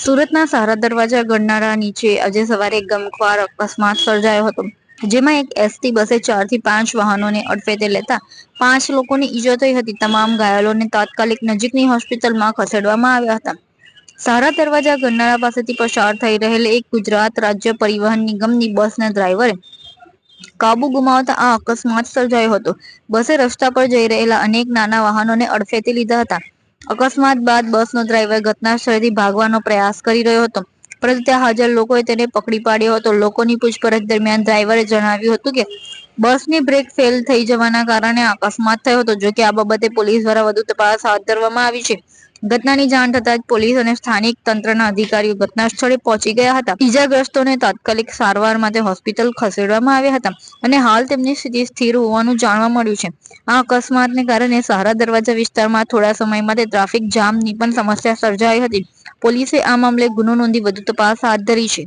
સુરતના સારા દરવાજા ગણનારા નીચે આજે સવારે ગમખ્વાર અકસ્માત સર્જાયો હતો, જેમાં એક એસટી બસે ચારથી પાંચ વાહનોને અડફેટે લેતા પાંચ લોકોને ઈજા થઈ હતી. તમામ ઘાયલોને તાત્કાલિક નજીકની હોસ્પિટલમાં ખસેડવામાં આવ્યા હતા. સારા દરવાજા ગણનારા પાસેથી પસાર થઈ રહેલ એક ગુજરાત રાજ્ય પરિવહન નિગમની બસના ડ્રાઈવરે કાબુ ગુમાવતા આ અકસ્માત સર્જાયો હતો. બસે રસ્તા પર જઈ રહેલા અનેક નાના વાહનોને અડફેતી લીધા હતા. અકસ્માત બાદ બસનો ડ્રાઈવર ઘટના સ્થળેથી ભાગવાનો પ્રયાસ કરી રહ્યો હતો. પરંતુ ત્યાં હાજર લોકોએ તેને પકડી પાડ્યો હતો. લોકોની પૂછપરછ દરમિયાન ડ્રાઈવરે જણાવ્યું હતું કે, બસની બ્રેક ફેલ થઈ જવાના કારણે અકસ્માત થયો હતો. જો કે આ બાબતે પોલીસ દ્વારા વધુ તપાસ હાથ ધરવામાં આવી છે. ઘટનાની જાણ થતાં જ પોલીસ અને સ્થાનિક તંત્રના અધિકારીઓ ઘટના સ્થળે પહોંચી ગયા હતા. ઈજાગ્રસ્તોને તાત્કાલિક સારવાર માટે હોસ્પિટલ ખસેડવામાં આવ્યા હતા અને હાલ તેમની સ્થિતિ સ્થિર હોવાનું જાણવા મળ્યું છે. આ અકસ્માતને કારણે સહારા દરવાજા વિસ્તારમાં થોડા સમય માટે ટ્રાફિક જામની પણ સમસ્યા સર્જાઈ હતી. પોલીસે આ મામલે ગુનો નોંધી વધુ તપાસ હાથ ધરી છે.